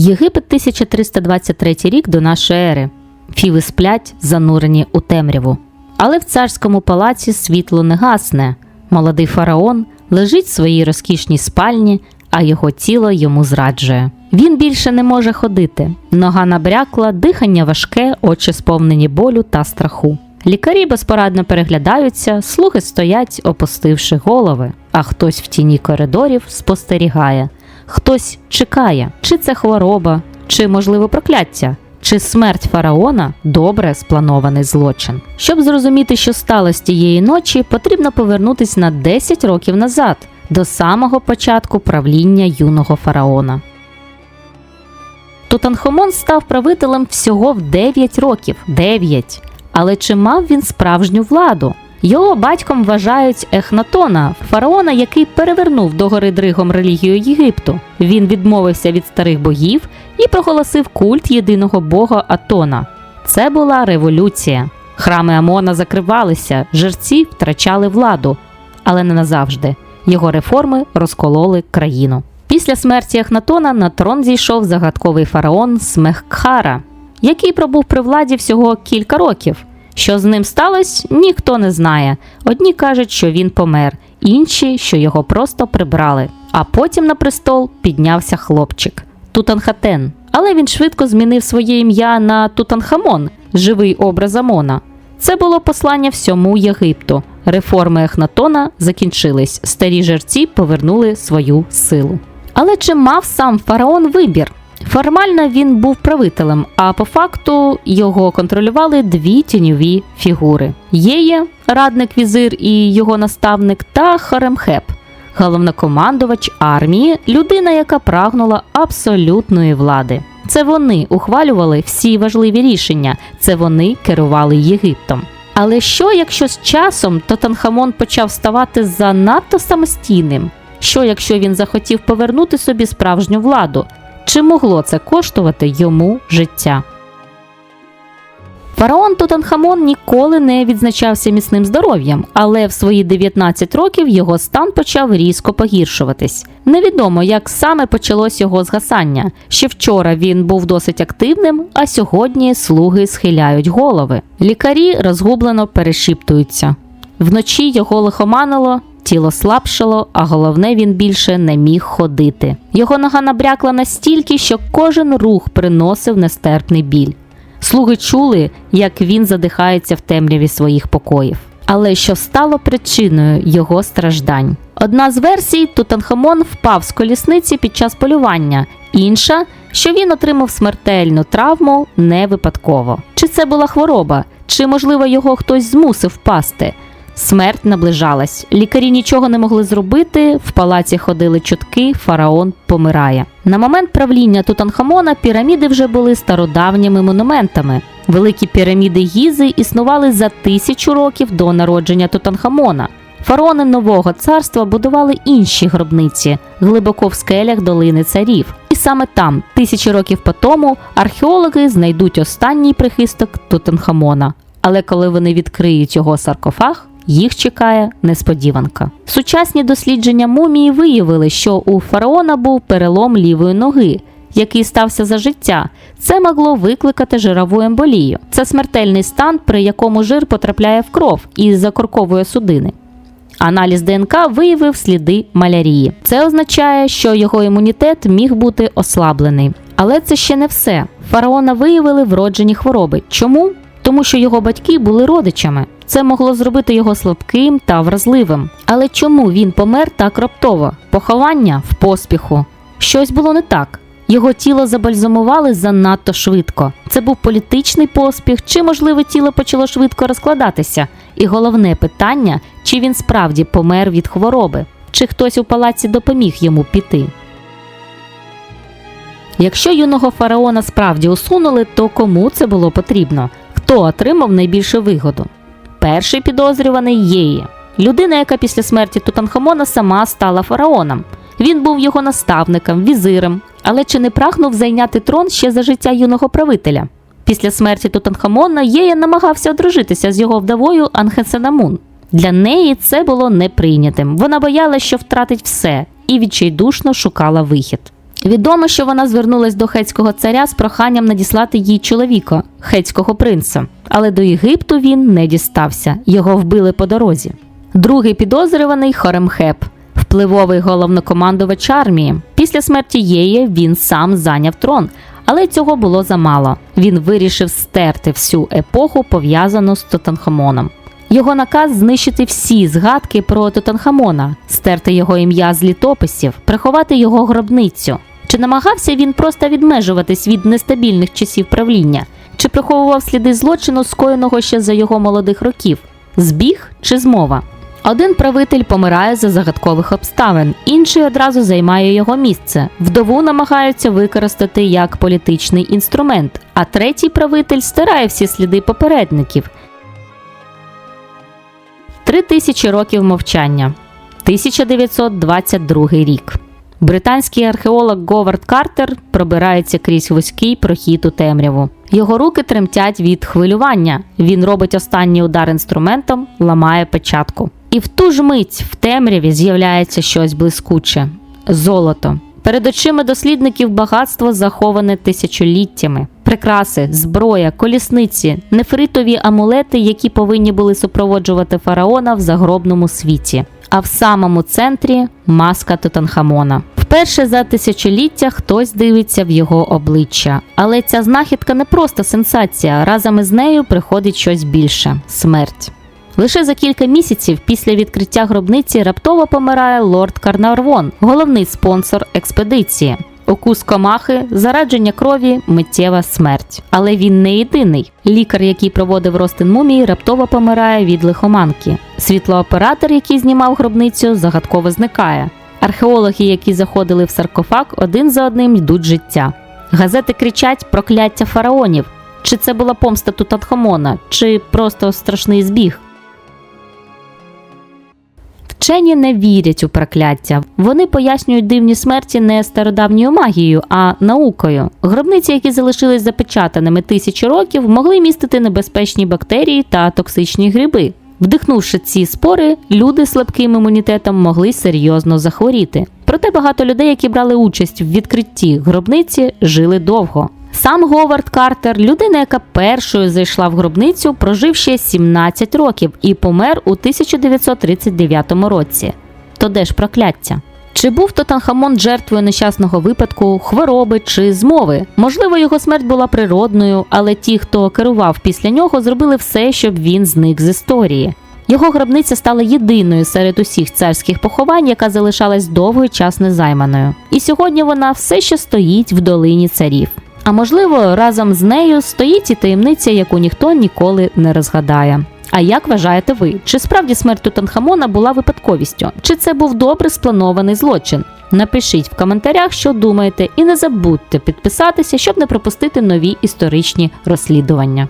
Єгипет 1323 рік до нашої ери. Фіви сплять, занурені у темряву. Але в царському палаці світло не гасне. Молодий фараон лежить в своїй розкішній спальні, а його тіло йому зраджує. Він більше не може ходити. Нога набрякла, дихання важке, очі сповнені болю та страху. Лікарі безпорадно переглядаються, слуги стоять, опустивши голови, а хтось в тіні коридорів спостерігає, хтось чекає, чи це хвороба, чи, можливо, прокляття. Чи смерть фараона добре спланований злочин? Щоб зрозуміти, що сталося тієї ночі, потрібно повернутись на 10 років назад, до самого початку правління юного фараона. Тутанхамон став правителем всього в 9 років. 9. Але чи мав він справжню владу? Його батьком вважають Ехнатона, фараона, який перевернув догори дригом релігію Єгипту. Він відмовився від старих богів і проголосив культ єдиного бога Атона. Це була революція. Храми Амона закривалися, жерці втрачали владу, але не назавжди. Його реформи розкололи країну. Після смерті Ехнатона на трон зійшов загадковий фараон Смехкхара, який пробув при владі всього кілька років. Що з ним сталося, ніхто не знає. Одні кажуть, що він помер, інші, що його просто прибрали. А потім на престол піднявся хлопчик Тутанхатен. Але він швидко змінив своє ім'я на Тутанхамон, живий образ Амона. Це було послання всьому Єгипту. Реформи Ехнатона закінчились, старі жерці повернули свою силу. Але чи мав сам фараон вибір? Формально він був правителем, а по факту його контролювали дві тіньові фігури: Єє, радник візир і його наставник, та Харемхеп, головнокомандувач армії, людина, яка прагнула абсолютної влади. Це вони ухвалювали всі важливі рішення, це вони керували Єгиптом. Але що, якщо з часом Тотанхамон почав ставати занадто самостійним? Що, якщо він захотів повернути собі справжню владу? Чи могло це коштувати йому життя? Фараон Тутанхамон ніколи не відзначався міцним здоров'ям, але в свої 19 років його стан почав різко погіршуватись. Невідомо, як саме почалось його згасання. Ще вчора він був досить активним, а сьогодні слуги схиляють голови. Лікарі розгублено перешіптуються. Вночі його лихоманило, тіло слабшало, а головне він більше не міг ходити. Його нога набрякла настільки, що кожен рух приносив нестерпний біль. Слуги чули, як він задихається в темряві своїх покоїв. Але що стало причиною його страждань? Одна з версій Тутанхамон впав з колісниці під час полювання, інша, що він отримав смертельну травму не випадково. Чи це була хвороба, чи, можливо, його хтось змусив впасти? Смерть наближалась. Лікарі нічого не могли зробити. В палаці ходили чутки, фараон помирає. На момент правління Тутанхамона піраміди вже були стародавніми монументами. Великі піраміди Гізи існували за тисячу років до народження Тутанхамона. Фараони нового царства будували інші гробниці глибоко в скелях долини царів. І саме там, тисячі років по тому, археологи знайдуть останній прихисток Тутанхамона. Але коли вони відкриють його саркофаг, їх чекає несподіванка. Сучасні дослідження мумії виявили, що у фараона був перелом лівої ноги, який стався за життя. Це могло викликати жирову емболію. Це смертельний стан, при якому жир потрапляє в кров і закорковує судини. Аналіз ДНК виявив сліди малярії. Це означає, що його імунітет міг бути ослаблений. Але це ще не все. Фараона виявили вроджені хвороби. Чому? Тому що його батьки були родичами. Це могло зробити його слабким та вразливим. Але чому він помер так раптово? Поховання в поспіху. Щось було не так. Його тіло забальзамували занадто швидко. Це був політичний поспіх, чи, можливо, тіло почало швидко розкладатися. І головне питання: чи він справді помер від хвороби, чи хтось у палаці допоміг йому піти. Якщо юного фараона справді усунули, то кому це було потрібно? Хто отримав найбільшу вигоду? Перший підозрюваний Єї, людина, яка після смерті Тутанхамона сама стала фараоном. Він був його наставником, візиром, але чи не прагнув зайняти трон ще за життя юного правителя? Після смерті Тутанхамона Єя намагався одружитися з його вдовою Анхесенамун. Для неї це було неприйнятим. Вона боялася, що втратить все, і відчайдушно шукала вихід. Відомо, що вона звернулась до хетського царя з проханням надіслати їй чоловіка, хетського принца. Але до Єгипту він не дістався, його вбили по дорозі. Другий підозрюваний Хоремхеп, впливовий головнокомандувач армії. Після смерті Єє він сам зайняв трон, але цього було замало. Він вирішив стерти всю епоху, пов'язану з Тутанхамоном. Його наказ знищити всі згадки про Тутанхамона, стерти його ім'я з літописів, приховати його гробницю. Чи намагався він просто відмежуватись від нестабільних часів правління, чи приховував сліди злочину, скоєного ще за його молодих років? Збіг чи змова? Один правитель помирає за загадкових обставин, інший одразу займає його місце. Вдову намагаються використати як політичний інструмент, а третій правитель стирає всі сліди попередників. Три тисячі років мовчання. 1922 рік. Британський археолог Говард Картер пробирається крізь вузький прохід у темряву. Його руки тремтять від хвилювання. Він робить останній удар інструментом, ламає печатку. І в ту ж мить в темряві з'являється щось блискуче золото. Перед очима дослідників багатство заховане тисячоліттями. Прикраси, зброя, колісниці, нефритові амулети, які повинні були супроводжувати фараона в загробному світі. А в самому центрі маска Тутанхамона. Вперше за тисячоліття хтось дивиться в його обличчя. Але ця знахідка не просто сенсація. Разом із нею приходить щось більше смерть. Лише за кілька місяців після відкриття гробниці раптово помирає лорд Карнарвон, головний спонсор експедиції. Укус комахи, зарадження крові, миттєва смерть. Але він не єдиний. Лікар, який проводив розтин мумії, раптово помирає від лихоманки. Світлооператор, який знімав гробницю, загадково зникає. Археологи, які заходили в саркофаг, один за одним йдуть життя. Газети кричать прокляття фараонів. Чи це була помста Тутанхамона, чи просто страшний збіг? Вчені не вірять у прокляття. Вони пояснюють дивні смерті не стародавньою магією, а наукою. Гробниці, які залишились запечатаними тисячі років, могли містити небезпечні бактерії та токсичні гриби. Вдихнувши ці спори, люди з слабким імунітетом могли серйозно захворіти. Проте багато людей, які брали участь в відкритті гробниці, жили довго. Сам Говард Картер, людина, яка першою зайшла в гробницю, прожив ще 17 років і помер у 1939 році. То де ж прокляття? Чи був Тотанхамон жертвою нещасного випадку, хвороби чи змови? Можливо, його смерть була природною, але ті, хто керував після нього, зробили все, щоб він зник з історії. Його гробниця стала єдиною серед усіх царських поховань, яка залишалась довгий час незайманою. І сьогодні вона все ще стоїть в долині царів. А можливо, разом з нею стоїть і таємниця, яку ніхто ніколи не розгадає. А як вважаєте ви, чи справді смерть Тутанхамона була випадковістю? Чи це був добре спланований злочин? Напишіть в коментарях, що думаєте, і не забудьте підписатися, щоб не пропустити нові історичні розслідування.